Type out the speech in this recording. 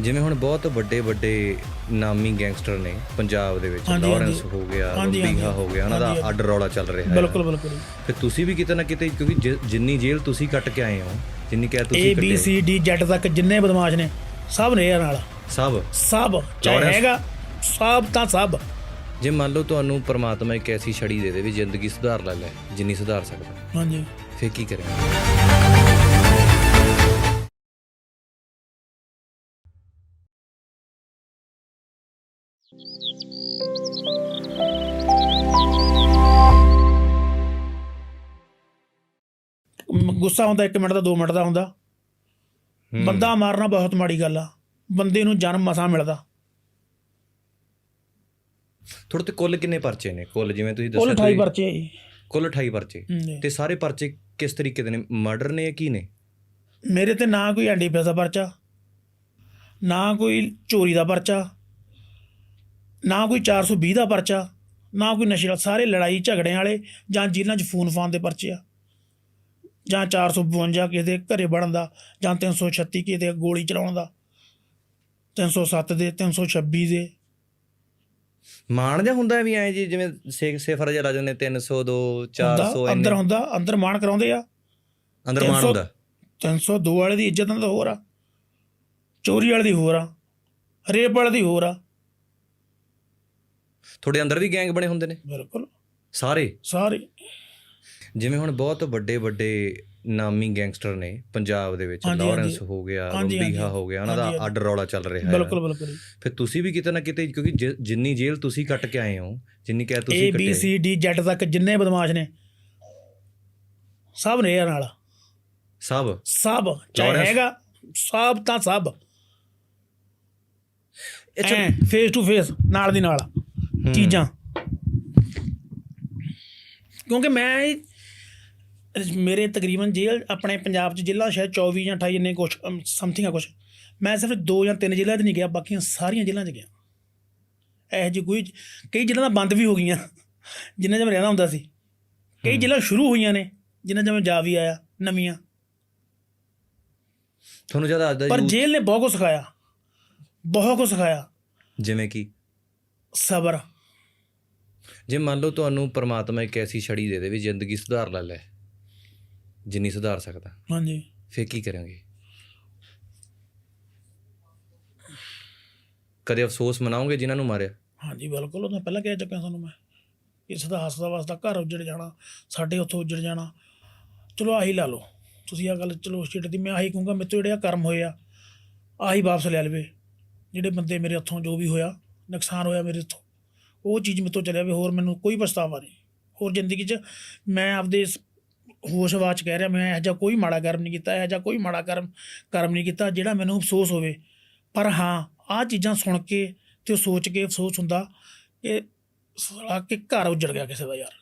ਜਿਵੇਂ ਹੁਣ ਬਹੁਤ ਵੱਡੇ ਵੱਡੇ ਨਾਮੀ ਗੈਂਗਸਟਰ ਨੇ ਪੰਜਾਬ ਦੇ ਵਿੱਚ ਲਾਰੈਂਸ। ਹੋ ਗਿਆ। ਬੰਬੀਹਾ ਹੋ ਗਿਆ ਉਹਨਾਂ ਦਾ ਅੱਡ ਰੌਲਾ ਚੱਲ ਰਿਹਾ ਹੈ। ਬਿਲਕੁਲ ਬਿਲਕੁਲ। ਫਿਰ ਤੁਸੀਂ ਵੀ ਕਿਤੇ ਨਾ ਕਿਤੇ ਕਿਉਂਕਿ ਜਿੰਨੀ ਜੇਲ੍ਹ ਤੁਸੀਂ ਕੱਟ ਕੇ ਆਏ ਹੋ ਜਿੰਨੀ ਕਹਿ ਏ ਤੁਸੀਂ ਬੀ ਕੱਟੇ ਸੀ ਡੀ ਜੈਡ ਤੱਕ ਜਿੰਨੇ ਬਦਮਾਸ਼ ਨੇ ਸਭ ਨੇ ਇਹਨਾਂ ਨਾਲ। ਸਭ? ਸਭ। ਚਾਹੇ ਹੈਗਾ ਸਭ ਤਾਂ ਸਭ। ਜੇ ਮੰਨ ਲਓ ਤੁਹਾਨੂੰ ਪਰਮਾਤਮਾ ਇੱਕ ਐਸੀ ਛੜੀ ਦੇ ਦੇ ਵੀ ਜ਼ਿੰਦਗੀ ਸੁਧਾਰ ਲੈ ਲੈ ਜਿੰਨੀ ਸੁਧਾਰ ਸਕਦਾ। ਹਾਂਜੀ। ਫਿਰ ਕੀ ਕਰੇ ਗੁੱਸਾ ਹੁੰਦਾ 1 ਮਿੰਟ ਦਾ 2 ਮਿੰਟ ਦਾ ਹੁੰਦਾ। ਬੰਦਾ ਮਾਰਨਾ ਬਹੁਤ ਮਾੜੀ ਗੱਲ ਆ। ਬੰਦੇ ਨੂੰ ਜਨਮ ਮਸਾਂ ਮਿਲਦਾ। ਤੁਹਾਡੇ ਤੇ ਕੁੱਲ ਕਿੰਨੇ ਪਰਚੇ ਨੇ? ਕੁੱਲ ਜਿਵੇਂ ਤੁਸੀਂ ਕੁੱਲ ਦੱਸਿਆ 28 ਤੁਸੀਂ- ਪਰਚੇ ਆ ਜੀ। ਕੁੱਲ 28 ਪਰਚੇ। ਤੇ ਸਾਰੇ ਪਰਚੇ ਕਿਸ ਤਰੀਕੇ ਦੇ ਨੇ? ਮਰਡਰ ਨੇ ਕੀ ਨੇ? ਮੇਰੇ ਤੇ ਨਾ ਕੋਈ ਐਨਡੀਪੀਐਸ ਦਾ ਪਰਚਾ ਨਾ ਕੋਈ ਚੋਰੀ ਦਾ ਪਰਚਾ ਨਾ ਕੋਈ 420 ਦਾ ਪਰਚਾ ਨਾ ਕੋਈ ਨਸ਼ੇ ਸਾਰੇ ਲੜਾਈ ਝਗੜਿਆਂ ਵਾਲੇ ਜਾਂ ਜਿਨ੍ਹਾਂ 'ਚ ਫੋਨ ਫਾਨ ਦੇ ਪਰਚੇ ਆ। ਜਾਂ 452 ਕਿਸੇ ਦੇ ਘਰੇ ਵੜਨ ਦਾ ਜਾਂ 336 ਕਿਸੇ ਦੇ ਗੋਲੀ ਚਲਾਉਣ ਦਾ 307 ਦੇ 326 ਦੇ। ਮਾਣ ਜਾਂ ਹੁੰਦਾ ਵੀ ਐ ਜੀ ਜਿਵੇਂ ਸੇ ਸਿਫਰ ਜਿਹਾ ਲਾ ਜਾਂਦੇ 302 ਹੁੰਦਾ 400 ਅੰਦਰ ਹੁੰਦਾ ਅੰਦਰ ਮਾਣ ਕਰਾਉਂਦੇ ਆ। ਅੰਦਰ ਮਾਣ 300 ਹੁੰਦਾ 302 ਵਾਲੇ ਦੀ ਇੱਜ਼ਤ ਨਾਲ ਹੋਰ ਆ। ਚੋਰੀ ਵਾਲੇ ਦੀ ਹੋਰ ਆ। ਰੇਪ ਵਾਲੇ ਦੀ ਹੋਰ ਆ। ਤੁਹਾਡੇ ਅੰਦਰ ਵੀ ਗੈਂਗ ਬਣੇ ਹੁੰਦੇ ਨੇ? ਬਿਲਕੁਲ। ਸਾਰੇ? ਸਾਰੇ। ਜਿਵੇਂ ਹੁਣ ਬਹੁਤ ਵੱਡੇ ਵੱਡੇ ਨਾਮੀ ਗੈਂਗਸਟਰ ਨੇ ਪੰਜਾਬ ਦੇ ਵਿੱਚ ਹਾਂਜੀ, ਲਾਰੈਂਸ ਹਾਂਜੀ। ਹੋ ਗਿਆ ਹਾਂਜੀ, ਬੰਬੀਹਾ ਹਾਂਜੀ। ਹੋ ਗਿਆ ਉਹਨਾਂ ਦਾ ਹਾਂਜੀ, ਅੱਡ ਰੌਲਾ ਚੱਲ ਰਿਹਾ ਹੈ। ਬਿਲਕੁਲ ਬਿਲਕੁਲ। ਫਿਰ ਤੁਸੀਂ ਵੀ ਕਿਤੇ ਨਾ ਕਿਤੇ ਕਿਉਂਕਿ ਜਿ- ਜਿੰਨੀ ਜੇਲ੍ਹ ਤੁਸੀਂ ਕੱਟ ਕੇ ਆਏ ਹੋ ਜਿੰਨੀ ਕਹਿ ਏ ਤੁਸੀਂ ਬੀ ਕੱਟੇ ਸੀ ਡੀ ਜੈਡ ਤੱਕ ਜਿੰਨੇ ਬਦਮਾਸ਼ ਨੇ ਸਭ ਨੇ ਇਹਨਾਂ ਨਾਲ। ਸਭ? ਸਭ ਚਾਹੇ ਲਾਰੈਂਸ- ਹੈਗਾ ਸਭ ਤਾਂ ਸਭ। ਅੱਛਾ। ਫੇਸ ਟੂ ਫੇਸ ਨਾਲ ਦੀ ਨਾਲ। ਚੀਜ਼ਾਂ। ਕਿਉਂਕਿ ਮੈਂ ਮੇਰੇ ਤਕਰੀਬਨ ਜੇਲ੍ਹ ਆਪਣੇ ਪੰਜਾਬ ਚ ਜ਼ਿਲ੍ਹਾ ਸ਼ਾਇਦ 24 ਜਾਂ 28 ਇੰਨੇ ਕੁਛ ਸਮਥਿੰਗ ਆ ਕੁਛ। ਮੈਂ ਸਿਰਫ ਦੋ ਜਾਂ ਤਿੰਨ ਜ਼ਿਲ੍ਹਿਆਂ 'ਚ ਨਹੀਂ ਗਿਆ ਬਾਕੀਆਂ ਸਾਰੀਆਂ ਜ਼ਿਲ੍ਹਿਆਂ 'ਚ ਗਿਆ। ਇਹ ਜੀ ਕੋਈ ਕਈ ਜ਼ਿਲ੍ਹਾ ਤਾਂ ਬੰਦ ਵੀ ਹੋ ਗਈਆਂ ਜਿੰਨਾ ਚ ਮੈਂ ਰਹਿੰਦਾ ਹੁੰਦਾ ਸੀ। ਕਈ ਜ਼ਿਲ੍ਹਾ ਸ਼ੁਰੂ ਹੋਈਆਂ ਨੇ ਜਿੰਨਾ ਚ ਮੈਂ ਜਾ ਵੀ ਆਇਆ ਨਵੀਆਂ। ਤੁਹਾਨੂੰ ਜ਼ਿਆਦਾ ਅੱਜ ਦਾ ਪਰ ਜੇਲ੍ਹ ਨੇ ਬਹੁਤ ਕੁਝ ਸਿਖਾਇਆ। ਬਹੁਤ ਕੁਝ ਸਿਖਾਇਆ। ਜਿਵੇਂ ਕਿ? ਸਬਰ। ਜੇ ਮੰਨ ਲਓ ਤੁਹਾਨੂੰ ਪਰਮਾਤਮਾ ਇੱਕ ਐਸੀ ਛੜੀ ਦੇ ਦੇ ਵੀ ਜ਼ਿੰਦਗੀ ਸੁਧਾਰ ਲੈ ਲੈ ਜਿੰਨੀ ਸੁਧਾਰ ਸਕਦਾ। ਹਾਂਜੀ। ਫਿਰ ਕੀ ਕਰਾਂਗੇ? ਕਦੇ ਅਫਸੋਸ ਮਨਾਓਗੇ ਜਿਨ੍ਹਾਂ ਨੂੰ ਮਾਰਿਆ? ਹਾਂਜੀ ਬਿਲਕੁਲ। ਉਹ ਤਾਂ ਪਹਿਲਾਂ ਕਹਿ ਚੁੱਕਿਆ ਤੁਹਾਨੂੰ ਮੈਂ ਇਸ ਦਾ ਹੱਸਦਾ ਵਸਦਾ ਘਰ ਉੱਜੜ ਜਾਣਾ ਸਾਡੇ ਉੱਥੋਂ ਉੱਜੜ ਜਾਣਾ। ਚਲੋ ਆਹੀ ਲਾ ਲਓ। ਤੁਸੀਂ ਆ ਗੱਲ ਚਲੋ ਸਟੇਟ ਦੀ ਮੈਂ ਆਹੀ ਕਹੂੰਗਾ ਮੇਰੇ ਤੋਂ ਜਿਹੜੇ ਕਰਮ ਹੋਏ ਆ ਆਹੀ ਵਾਪਸ ਲੈ ਲਵੇ। ਜਿਹੜੇ ਬੰਦੇ ਮੇਰੇ ਹੱਥੋਂ ਜੋ ਵੀ ਹੋਇਆ ਨੁਕਸਾਨ ਹੋਇਆ ਮੇਰੇ ਤੋਂ ਉਹ ਚੀਜ਼ ਮੇਰੇ ਤੋਂ ਚਲਿਆ ਵੀ ਹੋਰ ਮੈਨੂੰ ਕੋਈ ਪਛਤਾਵਾ ਨਹੀਂ। ਹੋਰ ਜ਼ਿੰਦਗੀ 'ਚ ਮੈਂ ਆਪਦੇ ਇਸ ਹੋਸ਼ਵਾਚ ਕਹਿ ਰਿਹਾ, ਮੈਂ ਇਹੋ ਜਿਹਾ ਕੋਈ ਮਾੜਾ ਕਰਮ ਨਹੀਂ ਕੀਤਾ, ਇਹੋ ਜਿਹਾ ਕੋਈ ਮਾੜਾ ਕਰਮ ਕਰਮ ਨਹੀਂ ਕੀਤਾ ਜਿਹੜਾ ਮੈਨੂੰ ਅਫਸੋਸ ਹੋਵੇ। ਪਰ ਹਾਂ, ਆਹ ਚੀਜ਼ਾਂ ਸੁਣ ਕੇ ਤੇ ਸੋਚ ਕੇ ਅਫਸੋਸ ਹੁੰਦਾ ਕਿ ਸਾਲਾ ਕਿ ਘਰ ਉੱਜੜ ਗਿਆ ਕਿਸੇ ਦਾ ਯਾਰ।